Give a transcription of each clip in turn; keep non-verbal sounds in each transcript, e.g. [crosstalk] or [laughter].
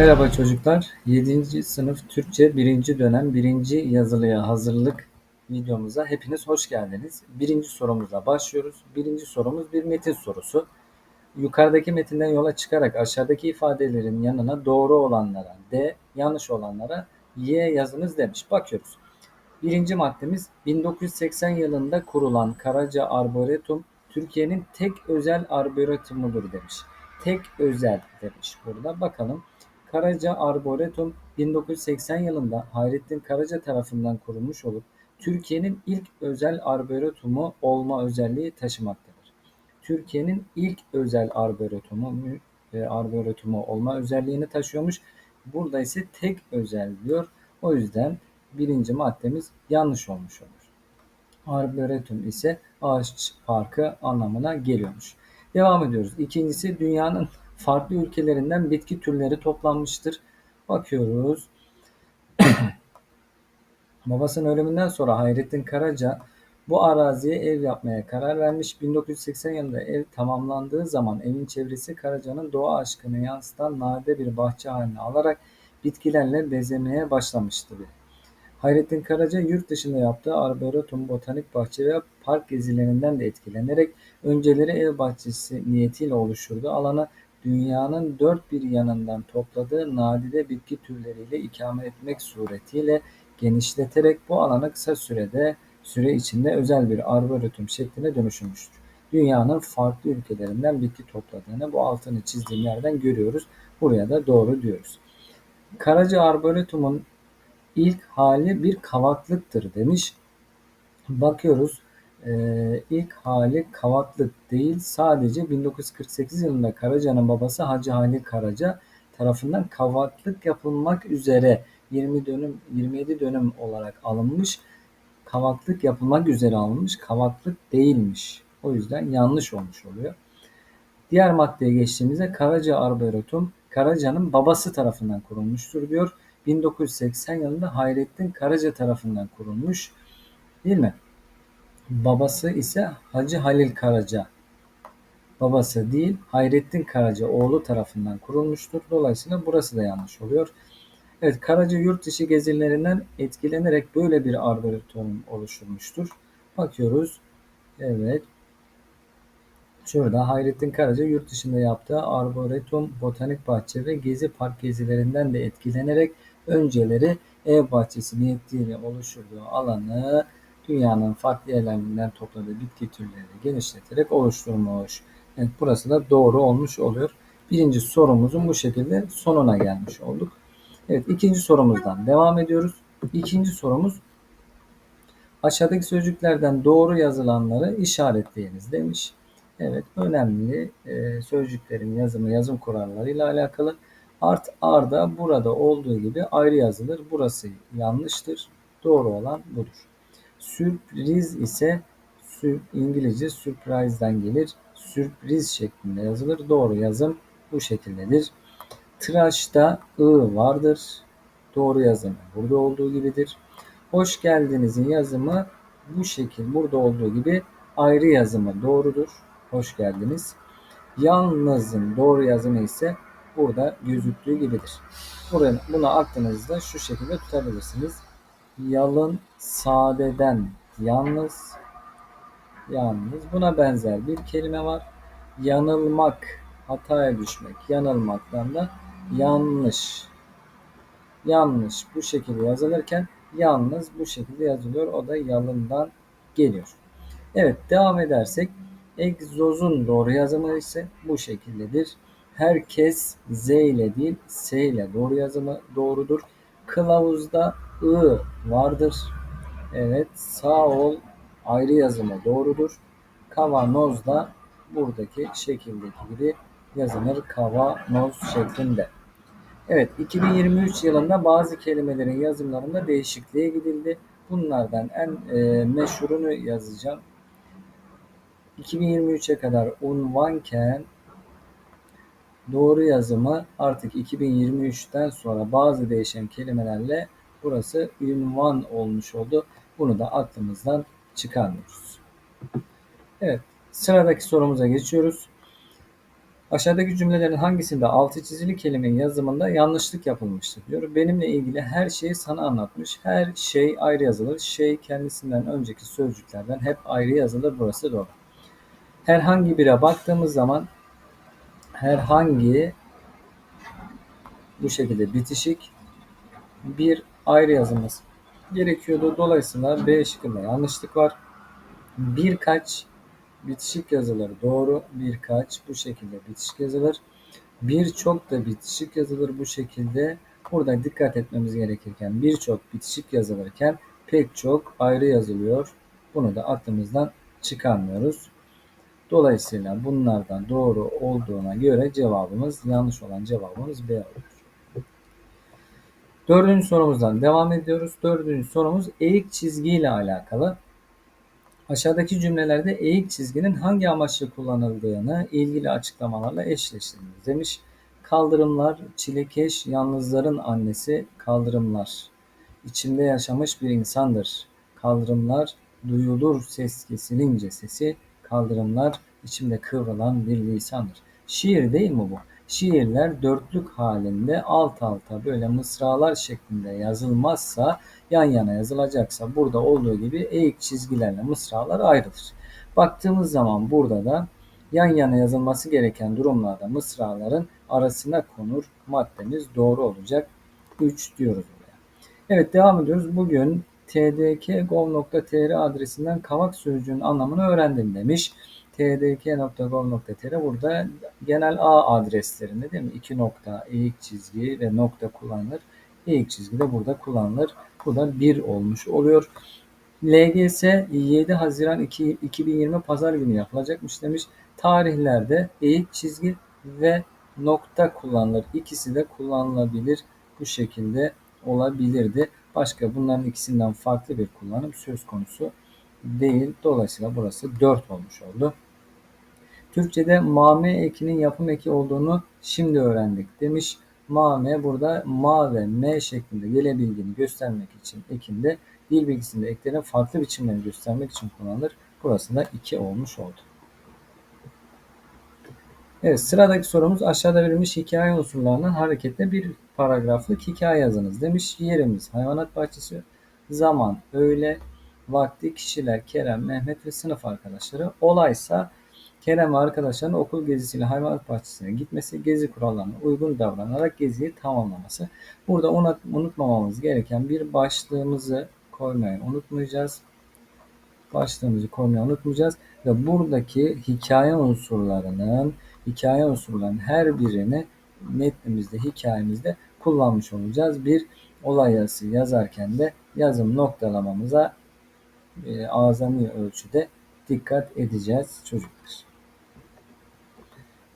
Merhaba çocuklar. 7. sınıf Türkçe 1. dönem 1. yazılıya hazırlık videomuza hepiniz hoş geldiniz. Birinci sorumuza başlıyoruz. Birinci sorumuz bir metin sorusu. Yukarıdaki metinden yola çıkarak aşağıdaki ifadelerin yanına doğru olanlara D, yanlış olanlara Y yazınız demiş. Bakıyoruz. Birinci maddemiz 1980 yılında kurulan Karaca Arboretum Türkiye'nin tek özel arboretumudur demiş. Tek özel demiş burada. Bakalım. Karaca Arboretum 1980 yılında Hayrettin Karaca tarafından kurulmuş olup Türkiye'nin ilk özel arboretumu olma özelliği taşımaktadır. Türkiye'nin ilk özel arboretumu e, arboretumu olma özelliğini taşıyormuş. Burada ise tek özel diyor. O yüzden birinci maddemiz yanlış olmuş olur. Arboretum ise ağaç parkı anlamına geliyormuş. Devam ediyoruz. İkincisi dünyanın farklı ülkelerinden bitki türleri toplanmıştır. Bakıyoruz. [coughs] Babasının ölümünden sonra Hayrettin Karaca bu araziye ev yapmaya karar vermiş. 1980 yılında ev tamamlandığı zaman evin çevresi Karaca'nın doğa aşkını yansıtan nadide bir bahçe haline alarak bitkilerle bezemeye başlamıştı. Hayrettin Karaca yurt dışında yaptığı arboretum, botanik bahçe ve park gezilerinden de etkilenerek önceleri ev bahçesi niyetiyle oluşturduğu alana dünyanın dört bir yanından topladığı nadide bitki türleriyle ikame etmek suretiyle genişleterek bu alanı kısa sürede süre içinde özel bir arboretum şekline dönüşmüştür. Dünyanın farklı ülkelerinden bitki topladığını bu altını çizdiğim yerden görüyoruz. Buraya da doğru diyoruz. Karaca Arboretum'un ilk hali bir kavaklıktır demiş. Bakıyoruz e, ilk hali kavaklık değil sadece 1948 yılında Karaca'nın babası Hacı Halil Karaca tarafından kavaklık yapılmak üzere 20 dönüm 27 dönüm olarak alınmış. Kavaklık yapılmak üzere alınmış. Kavaklık değilmiş. O yüzden yanlış olmuş oluyor. Diğer maddeye geçtiğimizde Karaca Arboretum Karaca'nın babası tarafından kurulmuştur diyor. 1980 yılında Hayrettin Karaca tarafından kurulmuş. Değil mi? Babası ise Hacı Halil Karaca. Babası değil, Hayrettin Karaca oğlu tarafından kurulmuştur. Dolayısıyla burası da yanlış oluyor. Evet, Karaca yurt dışı gezilerinden etkilenerek böyle bir arboretum oluşturmuştur. Bakıyoruz. Evet. Şurada Hayrettin Karaca yurt dışında yaptığı arboretum, botanik bahçe ve gezi park gezilerinden de etkilenerek önceleri ev bahçesi niyetiyle oluşturduğu alanı dünyanın farklı yerlerinden topladığı bitki türlerini genişleterek oluşturmuş. Evet, burası da doğru olmuş oluyor. Birinci sorumuzun bu şekilde sonuna gelmiş olduk. Evet ikinci sorumuzdan devam ediyoruz. İkinci sorumuz aşağıdaki sözcüklerden doğru yazılanları işaretleyiniz demiş. Evet önemli e, sözcüklerin yazımı yazım kurallarıyla alakalı. Art arda burada olduğu gibi ayrı yazılır. Burası yanlıştır. Doğru olan budur. Sürpriz ise İngilizce surprise'den gelir. Sürpriz şeklinde yazılır. Doğru yazım bu şekildedir. Tıraşta ı vardır. Doğru yazım burada olduğu gibidir. Hoş geldinizin yazımı bu şekil burada olduğu gibi ayrı yazımı doğrudur. Hoş geldiniz. Yalnızın doğru yazımı ise burada gözüktüğü gibidir. Buraya, bunu aklınızda şu şekilde tutabilirsiniz. Yalın sadeden yalnız yalnız buna benzer bir kelime var. Yanılmak, hataya düşmek, yanılmaktan da yanlış. Yanlış bu şekilde yazılırken yalnız bu şekilde yazılıyor. O da yalından geliyor. Evet devam edersek egzozun doğru yazımı ise bu şekildedir. Herkes Z ile değil S ile doğru yazımı doğrudur. Kılavuzda I vardır. Evet sağ ol ayrı yazımı doğrudur. Kavanoz da buradaki şekildeki gibi yazılır kavanoz şeklinde. Evet 2023 yılında bazı kelimelerin yazımlarında değişikliğe gidildi. Bunlardan en e, meşhurunu yazacağım. 2023'e kadar unvanken doğru yazımı artık 2023'ten sonra bazı değişen kelimelerle burası ünvan olmuş oldu. Bunu da aklımızdan çıkarmıyoruz. Evet sıradaki sorumuza geçiyoruz. Aşağıdaki cümlelerin hangisinde altı çizili kelimenin yazımında yanlışlık yapılmıştır diyor. Benimle ilgili her şeyi sana anlatmış. Her şey ayrı yazılır. Şey kendisinden önceki sözcüklerden hep ayrı yazılır. Burası doğru. Herhangi bire baktığımız zaman herhangi bu şekilde bitişik bir ayrı yazılması gerekiyordu. Dolayısıyla B şıkkında yanlışlık var. Birkaç bitişik yazılır. Doğru. Birkaç bu şekilde bitişik yazılır. Birçok da bitişik yazılır bu şekilde. Burada dikkat etmemiz gerekirken birçok bitişik yazılırken pek çok ayrı yazılıyor. Bunu da aklımızdan çıkarmıyoruz. Dolayısıyla bunlardan doğru olduğuna göre cevabımız yanlış olan cevabımız B olur. Dördüncü sorumuzdan devam ediyoruz. Dördüncü sorumuz eğik çizgi ile alakalı. Aşağıdaki cümlelerde eğik çizginin hangi amaçla kullanıldığını ilgili açıklamalarla eşleştiriniz demiş. Kaldırımlar, çilekeş, yalnızların annesi, kaldırımlar. İçimde yaşamış bir insandır. Kaldırımlar, duyulur ses kesilince sesi, kaldırımlar, içimde kıvrılan bir lisandır. Şiir değil mi bu? Şiirler dörtlük halinde alt alta böyle mısralar şeklinde yazılmazsa yan yana yazılacaksa burada olduğu gibi eğik çizgilerle mısralar ayrılır. Baktığımız zaman burada da yan yana yazılması gereken durumlarda mısraların arasına konur maddemiz doğru olacak. 3 diyoruz buraya. Evet devam ediyoruz. Bugün tdk.gov.tr adresinden kavak sözcüğünün anlamını öğrendim demiş. tdk.gov.tr burada genel A adreslerinde değil mi? İki nokta, eğik çizgi ve nokta kullanılır. Eğik çizgi de burada kullanılır. Bu da 1 olmuş oluyor. LGS 7 Haziran 2020 Pazar günü yapılacakmış demiş. Tarihlerde eğik çizgi ve nokta kullanılır. İkisi de kullanılabilir. Bu şekilde olabilirdi. Başka bunların ikisinden farklı bir kullanım söz konusu değil. Dolayısıyla burası 4 olmuş oldu. Türkçe'de mame ekinin yapım eki olduğunu şimdi öğrendik demiş. Mame burada ma ve m şeklinde gelebildiğini göstermek için ekinde dil bilgisinde eklerin farklı biçimlerini göstermek için kullanılır. Burası da 2 olmuş oldu. Evet sıradaki sorumuz aşağıda verilmiş hikaye unsurlarından hareketle bir paragraflık hikaye yazınız demiş. Yerimiz hayvanat bahçesi, zaman, öğle, vakti, kişiler, Kerem, Mehmet ve sınıf arkadaşları. Olaysa Kerem ve arkadaşlarının okul gezisiyle hayvanat bahçesine gitmesi, gezi kurallarına uygun davranarak geziyi tamamlaması. Burada unutmamamız gereken bir başlığımızı koymayı unutmayacağız. Başlığımızı koymayı unutmayacağız. Ve buradaki hikaye unsurlarının hikaye unsurlarının her birini metnimizde, hikayemizde kullanmış olacağız. Bir olay yazısı yazarken de yazım noktalamamıza e, azami ölçüde dikkat edeceğiz çocuklar.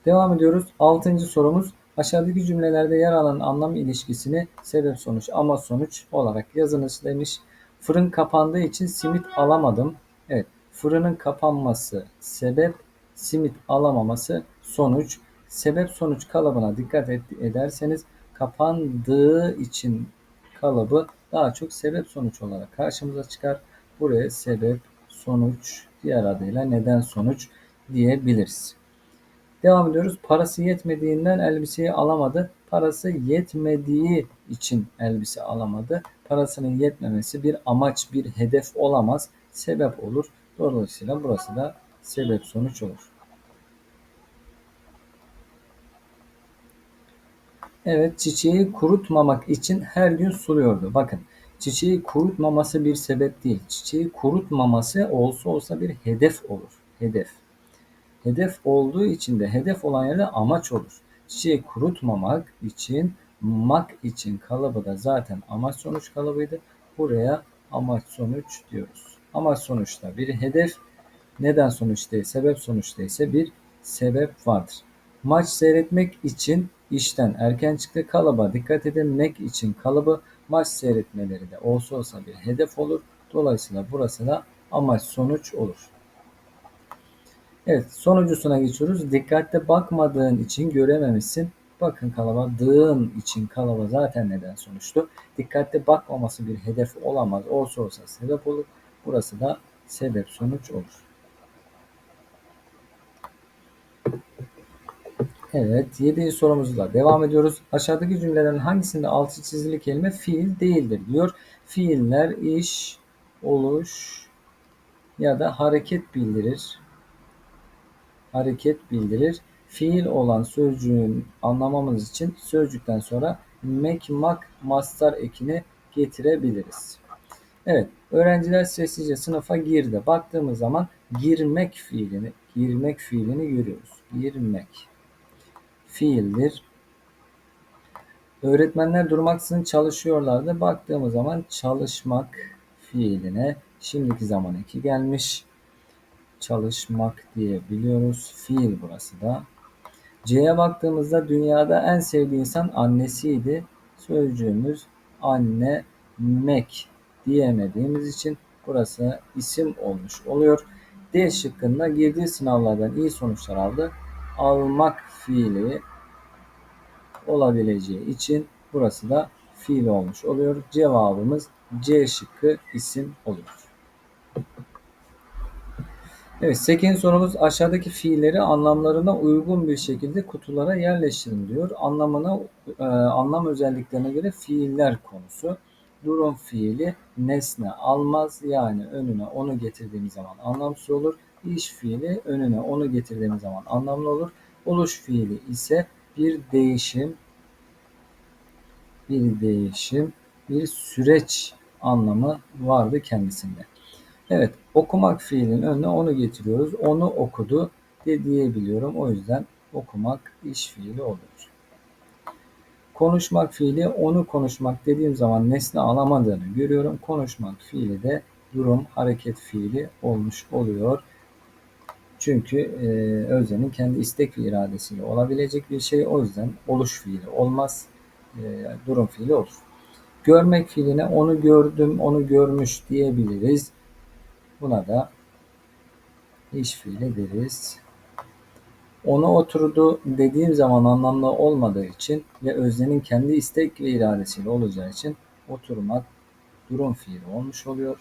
Devam ediyoruz. Altıncı sorumuz aşağıdaki cümlelerde yer alan anlam ilişkisini sebep sonuç ama sonuç olarak yazınız demiş. Fırın kapandığı için simit alamadım. Evet fırının kapanması sebep simit alamaması sonuç. Sebep sonuç kalıbına dikkat ederseniz kapandığı için kalıbı daha çok sebep sonuç olarak karşımıza çıkar. Buraya sebep sonuç diğer adıyla neden sonuç diyebiliriz. Devam ediyoruz. Parası yetmediğinden elbiseyi alamadı. Parası yetmediği için elbise alamadı. Parasının yetmemesi bir amaç, bir hedef olamaz. Sebep olur. Dolayısıyla burası da sebep sonuç olur. Evet çiçeği kurutmamak için her gün suluyordu. Bakın çiçeği kurutmaması bir sebep değil. Çiçeği kurutmaması olsa olsa bir hedef olur. Hedef. Hedef olduğu için de hedef olan yerde amaç olur. Çiçeği kurutmamak için mak için kalıbı da zaten amaç sonuç kalıbıydı. Buraya amaç sonuç diyoruz. Amaç sonuçta bir hedef, neden sonuç değil, sebep sonuç değilse bir sebep vardır. Maç seyretmek için işten erken çıktı kalıba dikkat edilmek için kalıbı maç seyretmeleri de olsa olsa bir hedef olur. Dolayısıyla burası da amaç sonuç olur. Evet sonuncusuna geçiyoruz. Dikkatle bakmadığın için görememişsin. Bakın kalaba dığın için kalaba zaten neden sonuçtu. Dikkatle bakmaması bir hedef olamaz. Olsa olsa sebep olur. Burası da sebep sonuç olur. Evet, 7. sorumuzla devam ediyoruz. Aşağıdaki cümlelerin hangisinde altı çizili kelime fiil değildir diyor. Fiiller iş, oluş ya da hareket bildirir. Hareket bildirir. Fiil olan sözcüğün anlamamız için sözcükten sonra mek, mak, mastar ekini getirebiliriz. Evet, öğrenciler sessizce sınıfa girdi. Baktığımız zaman girmek fiilini, girmek fiilini görüyoruz. Girmek fiildir. Öğretmenler durmaksızın çalışıyorlardı. Baktığımız zaman çalışmak fiiline şimdiki zaman eki gelmiş. Çalışmak diyebiliyoruz. Fiil burası da. C'ye baktığımızda dünyada en sevdiği insan annesiydi. Sözcüğümüz anne mek diyemediğimiz için burası isim olmuş oluyor. D şıkkında girdiği sınavlardan iyi sonuçlar aldı. Almak fiili olabileceği için burası da fiil olmuş oluyor. Cevabımız C şıkkı isim oluyor. Evet 8. sorumuz aşağıdaki fiilleri anlamlarına uygun bir şekilde kutulara yerleştirin diyor. Anlamına e, anlam özelliklerine göre fiiller konusu. Durum fiili nesne almaz yani önüne onu getirdiğimiz zaman anlamsız olur. İş fiili önüne onu getirdiğimiz zaman anlamlı olur. Oluş fiili ise bir değişim, bir değişim, bir süreç anlamı vardı kendisinde. Evet, okumak fiilin önüne onu getiriyoruz. Onu okudu de diyebiliyorum. O yüzden okumak iş fiili olur. Konuşmak fiili onu konuşmak dediğim zaman nesne alamadığını görüyorum. Konuşmak fiili de durum hareket fiili olmuş oluyor. Çünkü e, öznenin kendi istek ve iradesiyle olabilecek bir şey. O yüzden oluş fiili olmaz. E, durum fiili olur. Görmek fiiline onu gördüm, onu görmüş diyebiliriz. Buna da iş fiili deriz. Onu oturdu dediğim zaman anlamlı olmadığı için ve öznenin kendi istek ve iradesiyle olacağı için oturmak durum fiili olmuş oluyor.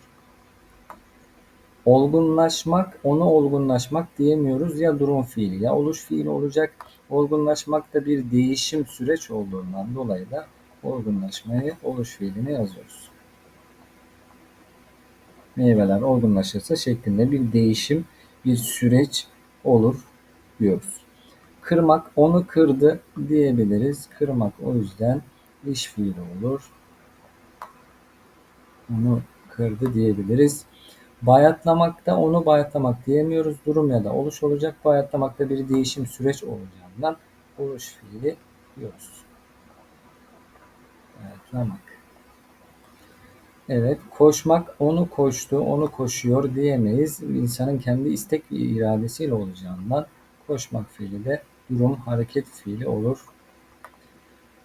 Olgunlaşmak, onu olgunlaşmak diyemiyoruz ya durum fiili ya oluş fiili olacak. Olgunlaşmak da bir değişim süreç olduğundan dolayı da olgunlaşmayı oluş fiilini yazıyoruz. Meyveler olgunlaşırsa şeklinde bir değişim, bir süreç olur diyoruz. Kırmak, onu kırdı diyebiliriz. Kırmak o yüzden iş fiili olur. Onu kırdı diyebiliriz. Bayatlamakta onu bayatlamak diyemiyoruz. Durum ya da oluş olacak. Bayatlamakta bir değişim süreç olacağından oluş fiili diyoruz. Bayatlamak. Evet, koşmak onu koştu, onu koşuyor diyemeyiz. İnsanın kendi istek ve iradesiyle olacağından koşmak fiili de durum hareket fiili olur.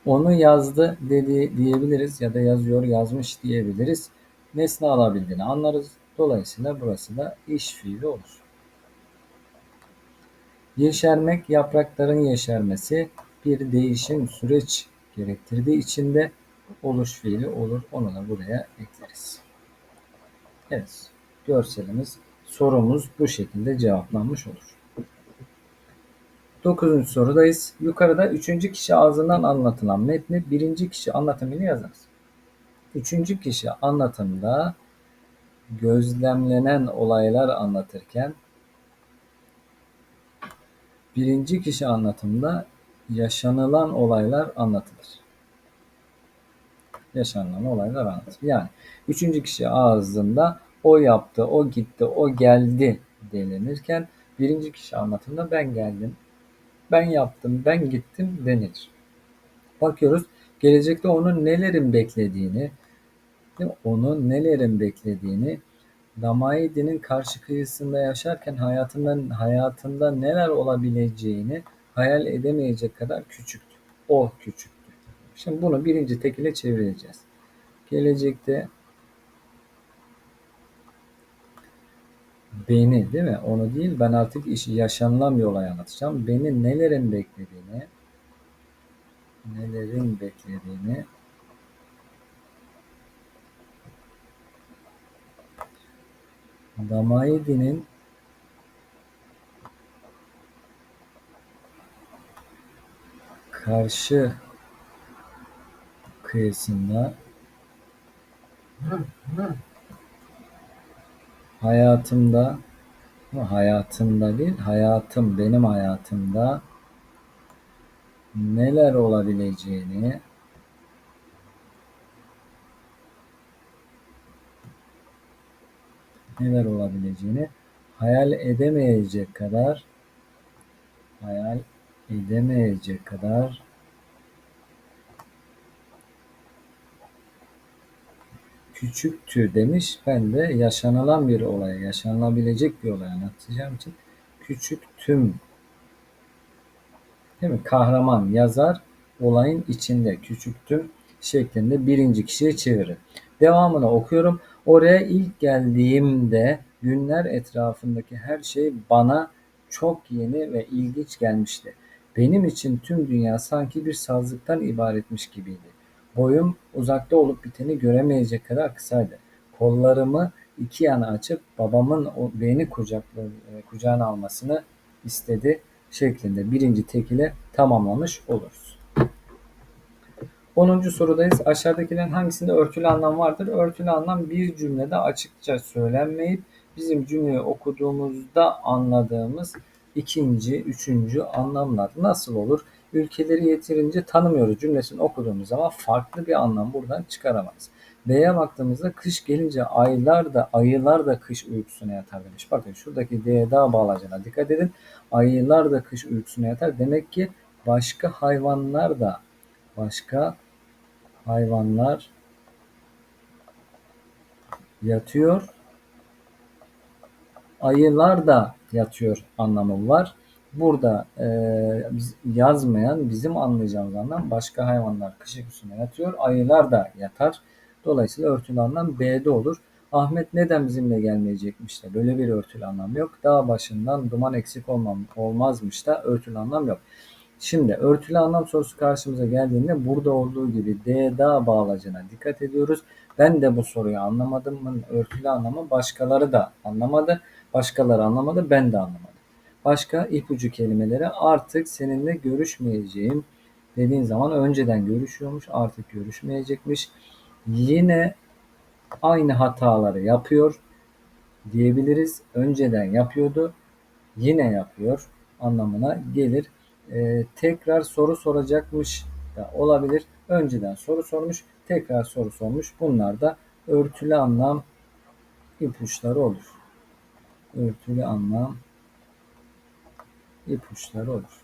Onu yazdı dedi diyebiliriz ya da yazıyor yazmış diyebiliriz. Nesne alabildiğini anlarız. Dolayısıyla burası da iş fiili olur. Yeşermek yaprakların yeşermesi bir değişim süreç gerektirdiği için de oluş fiili olur. Onu da buraya ekleriz. Evet. Görselimiz, sorumuz bu şekilde cevaplanmış olur. Dokuzuncu sorudayız. Yukarıda üçüncü kişi ağzından anlatılan metni birinci kişi anlatımıyla yazarız. Üçüncü kişi anlatımda gözlemlenen olaylar anlatırken birinci kişi anlatımda yaşanılan olaylar anlatılır. Yaşanılan olaylar anlatılır. Yani üçüncü kişi ağzında o yaptı, o gitti, o geldi denilirken birinci kişi anlatımda ben geldim, ben yaptım, ben gittim denilir. Bakıyoruz gelecekte onun nelerin beklediğini, onun nelerin beklediğini, Damaid'in karşı kıyısında yaşarken hayatından hayatında neler olabileceğini hayal edemeyecek kadar küçüktü. O küçüktü. Şimdi bunu birinci tekile çevireceğiz. Gelecekte beni değil mi? Onu değil ben artık işi yaşanılan bir olay anlatacağım. Beni nelerin beklediğini nelerin beklediğini Damaid'in karşı kıyısında. Hayatımda hayatımda değil, hayatım benim hayatımda neler olabileceğini neler olabileceğini hayal edemeyecek kadar hayal edemeyecek kadar küçüktü demiş. Ben de yaşanılan bir olay, yaşanılabilecek bir olay anlatacağım için küçüktüm. Değil mi? Kahraman yazar olayın içinde küçüktüm şeklinde birinci kişiye çevirir. Devamını okuyorum. Oraya ilk geldiğimde günler etrafındaki her şey bana çok yeni ve ilginç gelmişti. Benim için tüm dünya sanki bir sazlıktan ibaretmiş gibiydi. Boyum uzakta olup biteni göremeyecek kadar kısaydı. Kollarımı iki yana açıp babamın o beni kucakla, e, kucağına almasını istedi şeklinde birinci tekile tamamlamış oluruz. 10. sorudayız. Aşağıdakilerin hangisinde örtülü anlam vardır? Örtülü anlam bir cümlede açıkça söylenmeyip bizim cümleyi okuduğumuzda anladığımız ikinci, üçüncü anlamlar nasıl olur? Ülkeleri yeterince tanımıyoruz cümlesini okuduğumuz zaman farklı bir anlam buradan çıkaramayız. B'ye baktığımızda kış gelince aylar da ayılar da kış uykusuna yatar demiş. Bakın şuradaki D'ye daha bağlacına dikkat edin. Ayılar da kış uykusuna yatar. Demek ki başka hayvanlar da başka hayvanlar yatıyor. Ayılar da yatıyor anlamı var. Burada e, biz yazmayan bizim anlayacağımız anlam başka hayvanlar kış uykusuna yatıyor. Ayılar da yatar. Dolayısıyla örtülü anlam B'de olur. Ahmet neden bizimle gelmeyecekmiş de böyle bir örtülü anlam yok. Dağ başından duman eksik olmam, olmazmış da örtülü anlam yok. Şimdi örtülü anlam sorusu karşımıza geldiğinde burada olduğu gibi D da bağlacına dikkat ediyoruz. Ben de bu soruyu anlamadım. Örtülü anlamı başkaları da anlamadı. Başkaları anlamadı. Ben de anlamadım. Başka ipucu kelimeleri artık seninle görüşmeyeceğim dediğin zaman önceden görüşüyormuş artık görüşmeyecekmiş. Yine aynı hataları yapıyor diyebiliriz. Önceden yapıyordu yine yapıyor anlamına gelir. Ee, tekrar soru soracakmış da olabilir. Önceden soru sormuş, tekrar soru sormuş. Bunlar da örtülü anlam ipuçları olur. Örtülü anlam ipuçları olur.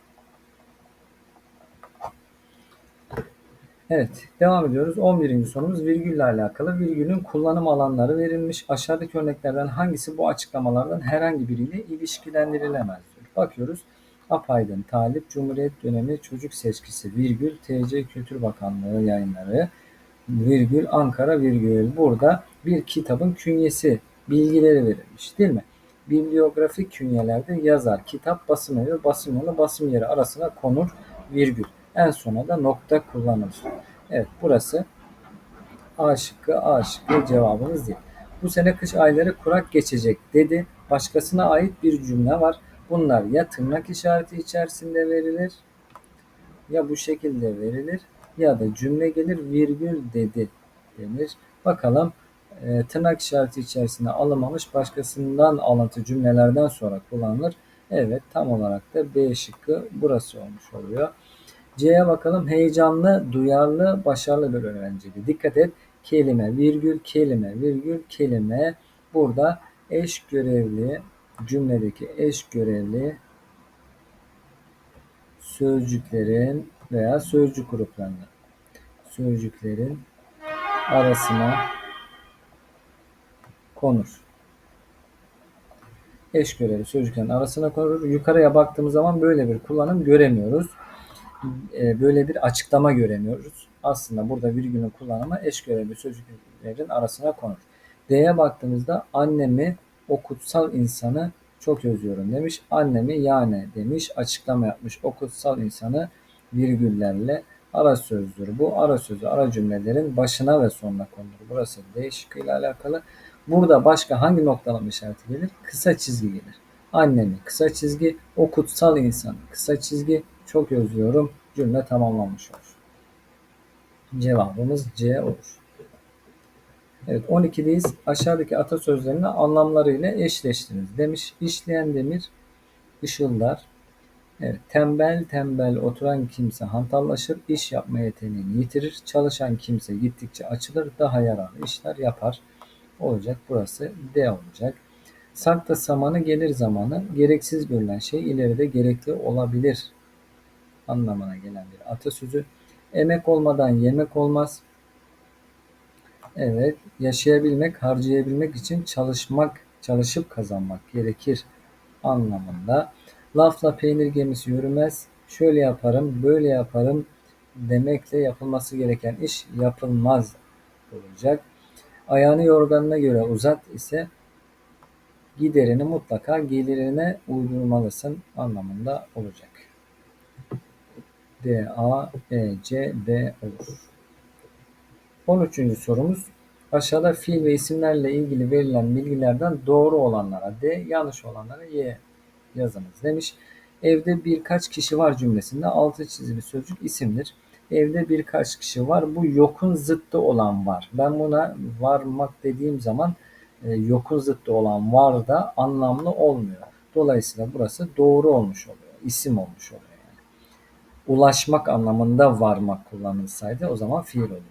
Evet, devam ediyoruz. 11. sorumuz virgülle alakalı. Virgülün kullanım alanları verilmiş. Aşağıdaki örneklerden hangisi bu açıklamalardan herhangi biriyle ilişkilendirilemez. Bakıyoruz. Apaydın, Talip, Cumhuriyet dönemi çocuk seçkisi, virgül, TC Kültür Bakanlığı yayınları, virgül, Ankara, virgül. Burada bir kitabın künyesi, bilgileri verilmiş değil mi? Bibliografik künyelerde yazar, kitap, basım evi, basım yolu, basım yeri arasına konur, virgül. En sona da nokta kullanılır. Evet burası A şıkkı, A şıkkı cevabımız değil. Bu sene kış ayları kurak geçecek dedi. Başkasına ait bir cümle var. Bunlar ya tırnak işareti içerisinde verilir ya bu şekilde verilir ya da cümle gelir virgül dedi denir. Bakalım e, tırnak işareti içerisinde alınmamış başkasından alıntı cümlelerden sonra kullanılır. Evet tam olarak da B şıkkı burası olmuş oluyor. C'ye bakalım. Heyecanlı, duyarlı, başarılı bir öğrenciydi. Dikkat et. Kelime, virgül, kelime, virgül, kelime. Burada eş görevli, cümledeki eş görevli sözcüklerin veya sözcük gruplarında sözcüklerin arasına konur. Eş görevli sözcüklerin arasına konur. Yukarıya baktığımız zaman böyle bir kullanım göremiyoruz. E, böyle bir açıklama göremiyoruz. Aslında burada virgülün kullanımı eş görevli sözcüklerin arasına konur. D'ye baktığımızda annemi o kutsal insanı çok özlüyorum demiş. Annemi yani demiş açıklama yapmış. O kutsal insanı virgüllerle ara sözdür. Bu ara sözü ara cümlelerin başına ve sonuna konulur. Burası D ile alakalı. Burada başka hangi noktalama işareti gelir? Kısa çizgi gelir. Annemi kısa çizgi, o kutsal insan kısa çizgi, çok özlüyorum Cümle tamamlanmış olur. Cevabımız C olur. Evet 12'deyiz. Aşağıdaki atasözlerini anlamlarıyla eşleştiriniz. Demiş işleyen demir ışıldar. Evet, tembel tembel oturan kimse hantallaşır, iş yapma yeteneğini yitirir. Çalışan kimse gittikçe açılır, daha yararlı işler yapar. Olacak burası D olacak. Sakta samanı gelir zamanı, gereksiz görülen şey ileride gerekli olabilir anlamına gelen bir atasözü. Emek olmadan yemek olmaz. Evet, yaşayabilmek, harcayabilmek için çalışmak, çalışıp kazanmak gerekir anlamında. Lafla peynir gemisi yürümez. Şöyle yaparım, böyle yaparım demekle yapılması gereken iş yapılmaz olacak. Ayağını yorganına göre uzat ise giderini mutlaka gelirine uydurmalısın anlamında olacak. D, A, E, C, D olur. 13. sorumuz aşağıda fiil ve isimlerle ilgili verilen bilgilerden doğru olanlara D, yanlış olanlara Y yazınız demiş. Evde birkaç kişi var cümlesinde altı çizili sözcük isimdir. Evde birkaç kişi var. Bu yokun zıttı olan var. Ben buna varmak dediğim zaman e, yokun zıttı olan var da anlamlı olmuyor. Dolayısıyla burası doğru olmuş oluyor. İsim olmuş oluyor. Yani. Ulaşmak anlamında varmak kullanılsaydı o zaman fiil olurdu.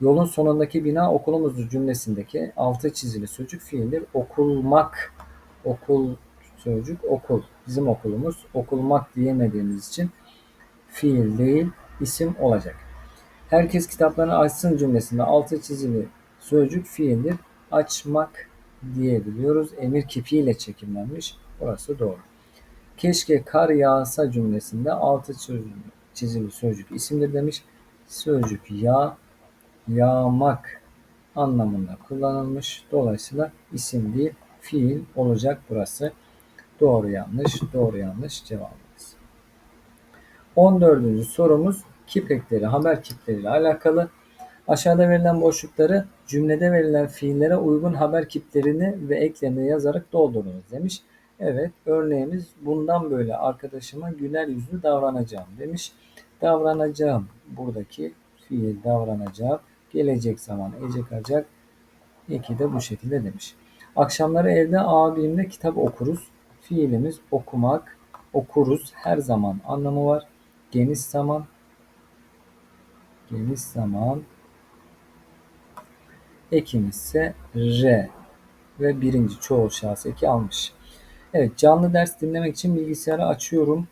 Yolun sonundaki bina okulumuzdu cümlesindeki altı çizili sözcük fiildir. Okulmak, okul sözcük okul. Bizim okulumuz okulmak diyemediğimiz için fiil değil isim olacak. Herkes kitaplarını açsın cümlesinde altı çizili sözcük fiildir. Açmak diyebiliyoruz. Emir kipiyle çekimlenmiş. Burası doğru. Keşke kar yağsa cümlesinde altı çizili sözcük isimdir demiş. Sözcük yağ, yağmak anlamında kullanılmış. Dolayısıyla isim değil fiil olacak burası. Doğru yanlış, doğru yanlış cevabımız. 14. sorumuz kip ekleri, haber kipleriyle alakalı. Aşağıda verilen boşlukları cümlede verilen fiillere uygun haber kiplerini ve eklerini yazarak doldurunuz demiş. Evet örneğimiz bundan böyle arkadaşıma güler yüzlü davranacağım demiş. Davranacağım buradaki fiil davranacağım. Gelecek zaman ecek acak. İki de bu şekilde demiş. Akşamları evde abimle kitap okuruz. Fiilimiz okumak, okuruz her zaman anlamı var. Geniş zaman, geniş zaman. Ekimiz ise R ve birinci çoğul şahıs eki almış. Evet canlı ders dinlemek için bilgisayarı açıyorum.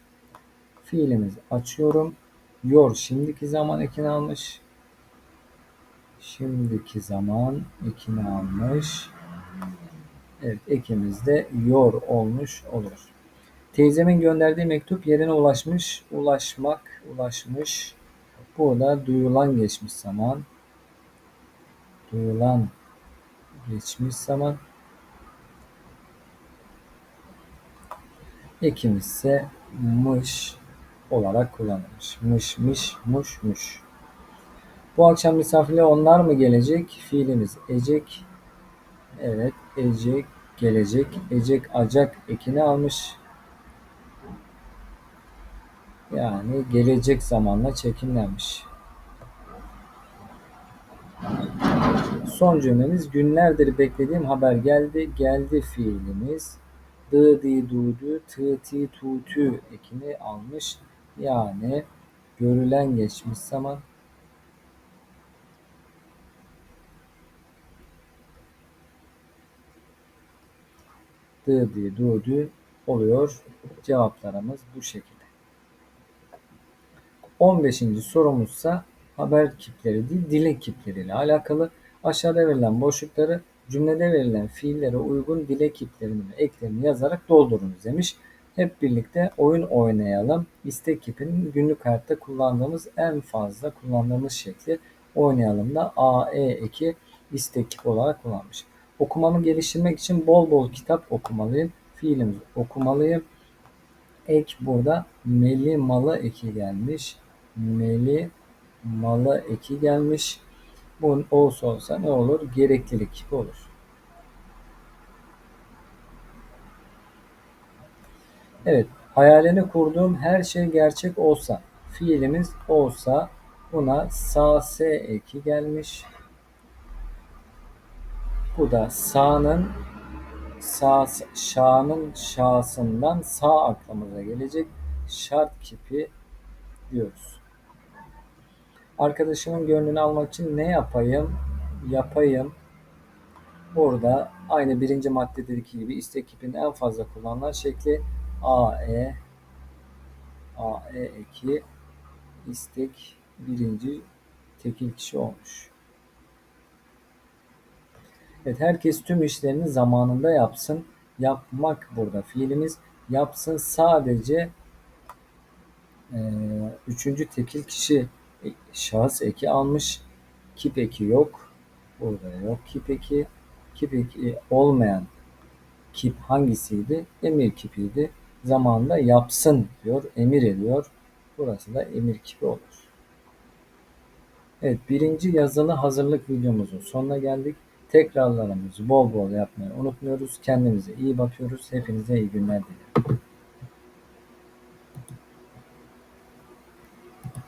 Fiilimiz açıyorum. Yor şimdiki zaman ekini almış. Şimdiki zaman ekini almış. Evet ekimiz de yor olmuş olur. Teyzemin gönderdiği mektup yerine ulaşmış. Ulaşmak, ulaşmış. Burada duyulan geçmiş zaman. Duyulan geçmiş zaman. Ekimiz ise mış olarak kullanılmış. Mış, mış, muş, muş. Bu akşam misafirle onlar mı gelecek? Fiilimiz ecek. Evet, ecek, gelecek. Ecek, acak ekini almış. Yani gelecek zamanla çekimlenmiş. Son cümlemiz günlerdir beklediğim haber geldi. Geldi fiilimiz. Dı, di, du, dü, tı, ti, tu, tü ekini almış. Yani görülen geçmiş zaman dı, di, du, dü oluyor. Cevaplarımız bu şekilde. 15. sorumuzsa haber kipleri değil dilek kipleriyle alakalı. Aşağıda verilen boşlukları cümlede verilen fiillere uygun dilek kiplerini ve eklerini yazarak doldurunuz demiş. Hep birlikte oyun oynayalım. İstek kipinin günlük hayatta kullandığımız en fazla kullandığımız şekli oynayalım da AE eki istek kip olarak kullanmış. Okumamı geliştirmek için bol bol kitap okumalıyım. Fiilimiz okumalıyım. Ek burada meli malı eki gelmiş meli malı eki gelmiş. Bu olsa olsa ne olur? Gereklilik olur. Evet. Hayalini kurduğum her şey gerçek olsa. Fiilimiz olsa buna sase eki gelmiş. Bu da sa'nın sağ, şa'nın şa'sından sağ aklımıza gelecek. Şart kipi diyoruz. Arkadaşımın gönlünü almak için ne yapayım? Yapayım. Burada aynı birinci maddedeki gibi istek kipinin en fazla kullanılan şekli AE AE eki istek birinci tekil kişi olmuş. Evet herkes tüm işlerini zamanında yapsın. Yapmak burada fiilimiz. Yapsın sadece e, üçüncü tekil kişi şahıs eki almış. Kip eki yok. Burada yok kip eki. Kip eki olmayan kip hangisiydi? Emir kipiydi. Zamanında yapsın diyor. Emir ediyor. Burası da emir kipi olur. Evet birinci yazılı hazırlık videomuzun sonuna geldik. Tekrarlarımızı bol bol yapmayı unutmuyoruz. Kendimize iyi bakıyoruz. Hepinize iyi günler dilerim.